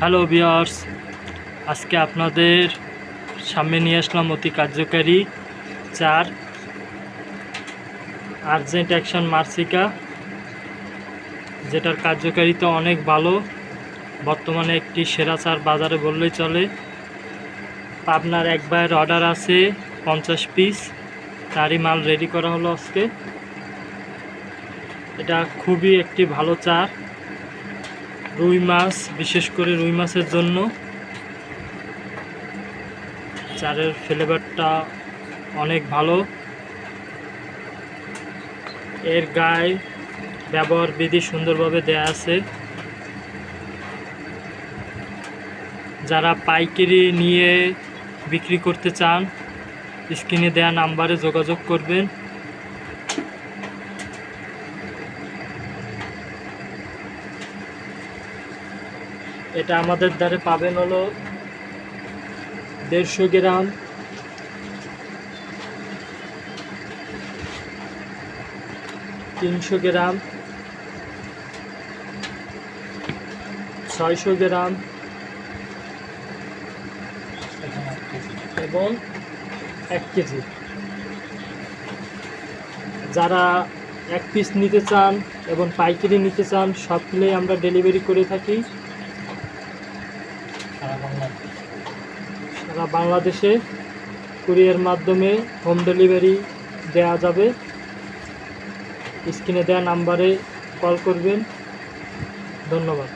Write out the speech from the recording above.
Hello বিয়ার্স আজকে আপনাদের সামনে নিয়ে আসলাম অতি কার্যকারী চার আর্জেন্ট অ্যাকশন মার্সিকা, যেটার কার্যকারিতা অনেক ভালো। বর্তমানে একটি সেরা চার বাজারে বললেই চলে। আপনার এক ভাইয়ের অর্ডার আছে পঞ্চাশ পিস তারই মাল রেডি করা হলো আজকে। এটা খুবই একটি ভালো চার। রুই মাছ, বিশেষ করে রুই মাছের জন্য। চারের ফ্লেভারটা অনেক ভালো। এর গায়ে ব্যবহার বিধি সুন্দরভাবে দেয়া আছে। যারা পাইকারি নিয়ে বিক্রি করতে চান, স্ক্রিনে দেওয়া নাম্বারে যোগাযোগ করবেন। এটা আমাদের দ্বারে পাবেন হলো দেড়শো গ্রাম। তিনশো গ্রাম। ছয়শো গ্রাম। এবং এক কেজি। যারা এক পিস নিতে চান এবং পাইকারি নিতে চান সবগুলোই আমরা ডেলিভারি করে থাকি। সারা বাংলাদেশে কুরিয়ার মাধ্যমে হোম ডেলিভারি দেওয়া যাবে। স্ক্রিনে দেওয়া নাম্বারে কল করবেন। ধন্যবাদ।